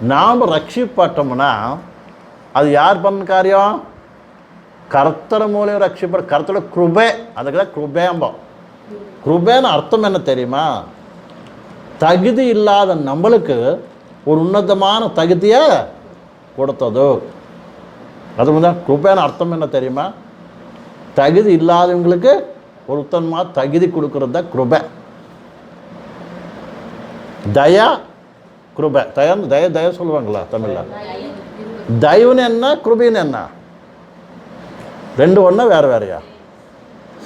நாம் ரட்சிப்பட்டோம்னா அது யார் பண்ண காரியம்? கர்த்தர் மூலியம் ரட்சிப்பட கர்த்தரோட கிருபே அதுக்கு தான் கிருபேம்பம் கிருபேன்னு அர்த்தம் என்ன தெரியுமா? தகுதி இல்லாத நம்மளுக்கு ஒரு உன்னதமான தகுதியை கொடுத்தது. அது தான் கிருபேன்னு அர்த்தம் என்ன தெரியுமா? தகுதி இல்லாதவங்களுக்கு ஒரு உத்தமமாக தகுதி கொடுக்கறது தான் கிருபை. தயா கிருபை. தயா தய தயவு சொல்லுவாங்களா தமிழில்? தயவுன்னு என்ன கிருபின்னு என்ன? ரெண்டு ஒன்றா வேறு வேறையா?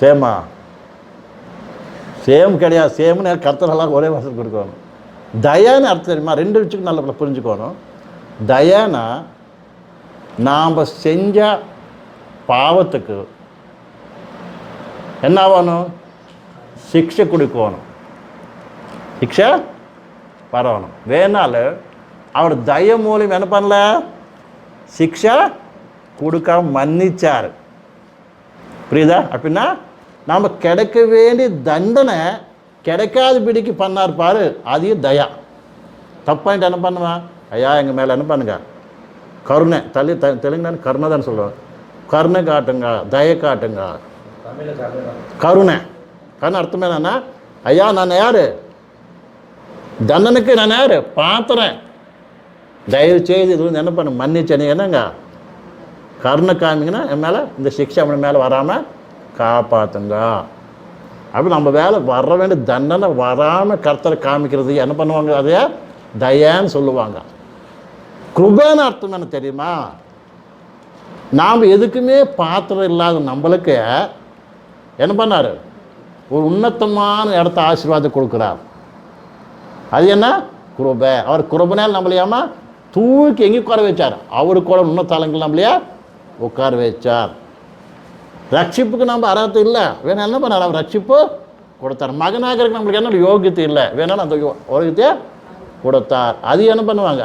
சேமா. சேம் கிடையாது. சேம்னு கருத்தரெல்லாம் ஒரே வருஷம் கொடுக்கணும். தயான்னு அர்த்தம் தெரியுமா? ரெண்டு விஷயம் நல்லா புரிஞ்சுக்கணும். தயானா நாம் செஞ்ச பாவத்துக்கு என்ன ஆகணும்? சிக்ஷை கொடுக்கணும். சிக்ஷை? வேணால் அவர் தய மூலியம் என்ன பண்ணல? சிக்ஷை கொடுக்காம மன்னிச்சார். புரியுதா? அப்படின்னா நாம் கிடைக்க வேண்டிய தண்டனை கிடைக்காதபடிக்கு பண்ணார் பாரு அதையும் தயா. தப்பாயிட்டு என்ன பண்ணுவான் ஐயா எங்கள் மேலே என்ன பண்ணுங்க? கருணை. தள்ளி த தெலுங்கு கருணை தான் சொல்லுவாங்க கருணை காட்டுங்க தய காட்டுங்க. கருணை. கருணை அர்த்தம் என்னன்னா ஐயா நான் யார்? தண்டனுக்கு நான் யார்? பாத்திரேன் தயவு செய்து இது வந்து என்ன பண்ண மன்னிச்சனீங்கன்னாங்க என்னங்க? கருணை காமிங்கன்னா என் மேலே இந்த சிக்ஷை அவன் மேலே வராமல் காப்பாற்றுங்க அப்படி நம்ம வேலை வர வேண்டிய தண்டனை வராமல் கர்த்தரை காமிக்கிறது என்ன பண்ணுவாங்க அதையே தயான்னு சொல்லுவாங்க. கிருபேன்னு அர்த்தம் என்ன தெரியுமா? நாம் எதுக்குமே பாத்திரம் இல்லாத நம்மளுக்கு என்ன பண்ணார்? ஒரு உன்னதமான இடத்த ஆசீர்வாதம் கொடுக்குறார். அது என்ன? குருபை. அவர் குருபனால் நம்மளையாமா தூக்கி எங்கே உட்கார வச்சார். அவரு கூட உன்னத்தாளங்கள் நம்மளையா உட்கார வச்சார். ரட்சிப்புக்கு நம்ம அர்ஹத்தை இல்லை. வேணா என்ன பண்ணார்? அவர் ரட்சிப்பு கொடுத்தார். மகனாக இருக்க நம்மளுக்கு என்ன யோகியத்தை இல்லை. வேணாலும் அந்த உலகத்தையே கொடுத்தார். அது என்ன பண்ணுவாங்க?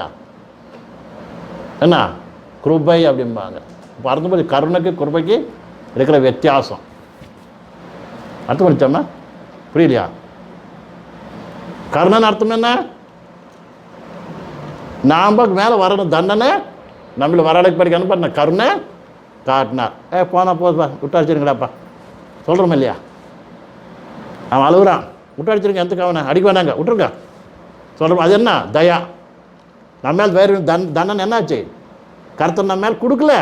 என்ன? கிருபை அப்படிம்பாங்க. இப்போ அர்த்தம் கருணைக்கு கிருபைக்கு இருக்கிற வித்தியாசம். அர்த்தம் பண்ணிச்சோம்மா புரியலையா கருணன் அர்த்தம் என்ன? நாம் மேலே வரணும் தண்டனை நம்மள வரடைக்கு படிக்க அனுப்பின கருணை காட்டினார். ஏ போனா போதுப்பா விட்டாடிச்சிருங்கடாப்பா சொல்கிறோம் இல்லையா? அவன் அழுகுறான். விட்டாடிச்சிருங்க எந்த கவனை? அடிக்க வேணாங்க விட்டுருங்க. சொல்கிறோம் அது என்ன? தயா. நம்ம மேல் வேறு தன் தண்டனை என்னாச்சு? கருத்தன் நம்ம மேல் கொடுக்கல.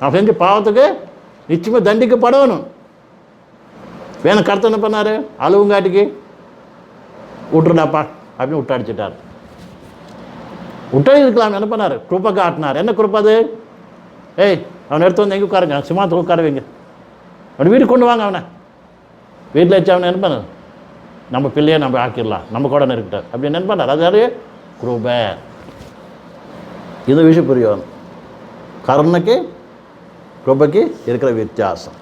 அவன் செஞ்ச பாவத்துக்கு நிச்சயமாக தண்டிக்கப்படணும். வேணும் கருத்து என்ன பண்ணார்? அழுவுங்காட்டிக்கு விட்டுருடாப்பா அப்படின்னு விட்டு அடிச்சிட்டார். விட்டு இருக்கலாம் என்ன பண்ணார்? குருப்பை காட்டினார். என்ன குருப்பை அது? ஏய் அவனை எடுத்து வந்து எங்கே உட்காருங்க? சிமாத்தில் உட்கார வைங்க அவனை வீட்டுக்கு கொண்டு வாங்க அவனை. வீட்டில் வச்சு அவனை என்ன பண்ணார் நம்ம பிள்ளையை நம்ம ஆக்கிடலாம். நம்ம கூட நெருக்கிட்டார் அப்படின்னு என்ன பண்ணார்? அதாவது குருபை. இது விஷயம் புரியும். கருணைக்கு கிருபைக்கு இருக்கிற வித்தியாசம்.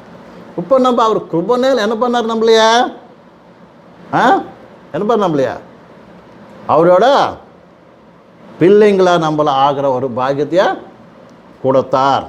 இப்போ நம்ம அவர் கிருபனையில் என்ன பண்ணார் நம்மளையா? ஆ? என்ன பண்ண அவரோட பிள்ளைங்களா நம்மள ஆகிற ஒரு பாக்கியத்தையா கொடுத்தார்.